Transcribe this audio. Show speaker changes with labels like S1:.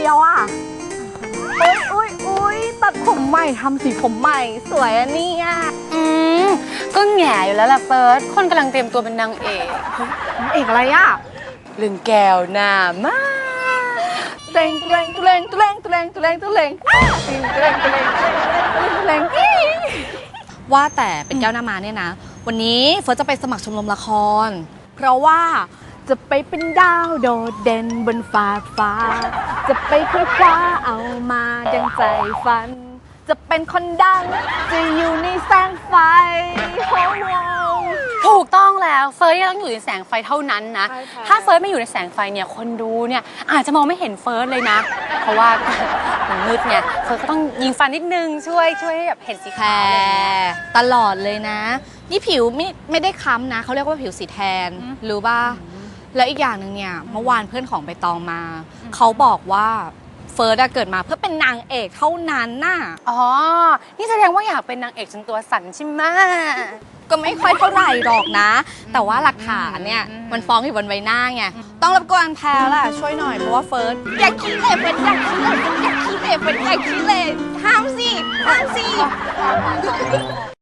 S1: เดียวอะอุ้ยอุ้ยอุ้ยตัดผมใหม่ทำสีผมใหม่ สวยอะเนี่ย
S2: อืม ก็แหง่อยู่แล้วล่ะเฟิร์สคนกำลังเตรียมตัวเป็นนางเอก
S1: นางเอกอะไรอะ
S2: เรื่องแก้วหน้ามา
S1: เตรงเตรงเตรงเตรงเตรงเตรงเตรงเตรงเตรงเตรงเตรงเตรงว่าแต่เป็นแก้วหน้ามาเนี่ยนะ วันนี้เฟิร์สจะไปสมัครชมรมละคร เพราะว่าจะไปเป็นดาวโดดเด่นบนฟ้าฟ้า จะไปคว้าคว้าเอามาดังใจฝัน จะเป็นคนดัง จะอยู่ในแสงไฟโอ้โห
S2: ถูกต้องแล้วเฟิร์สเนี่ยต้องอยู่ในแสงไฟเท่านั้นนะ
S1: ใช่ค่ะ
S2: ถ้าเฟิร์สไม่อยู่ในแสงไฟเนี่ยคนดูเนี่ยอาจจะมองไม่เห็นเฟิร์สเลยนะ เพราะว่า มันมืดเนี่ยเฟิร์สก็ต้องยิงฟันนิดนึงช่วยช่วยให้แบบเห็นสี
S1: แพ
S2: ขาวอะไรอย่างเงี้ย
S1: ตลอดเลยนะ นี่ผิวไม่ไม่ได้ค้ำนะ เขาเรียกว่าผิวสีแทน
S2: อืม
S1: รู้ป่ะ แล้วอีกอย่างหนึ่งเนี่ยเมื่อวานเพื่อนของใบตองมา เขาบอกว่าเฟิร์สอะเกิดมาเพื่อเป็นนางเอกเท่านั้นน่ะ
S2: อ๋อ นี่แสดงว่าอยากเป็นนางเอกจนตัวสั่นใช่ไหม
S1: ก็ไม่ค่อยเท่าไหร่หรอกนะ แต่ว่าหลักฐานเนี่ย
S2: อืม
S1: มันฟ้องอยู่บนใบหน้าไงต้องรบกวนแพรล่ะช่วยหน่อยเพราะว่าเฟิร์สอยากขี้เหร่เป็นอยากขี้เหร่เป็นอยากขี้เหร่เป็นอยากขี้เหร่ห้ามสิห้ามสิ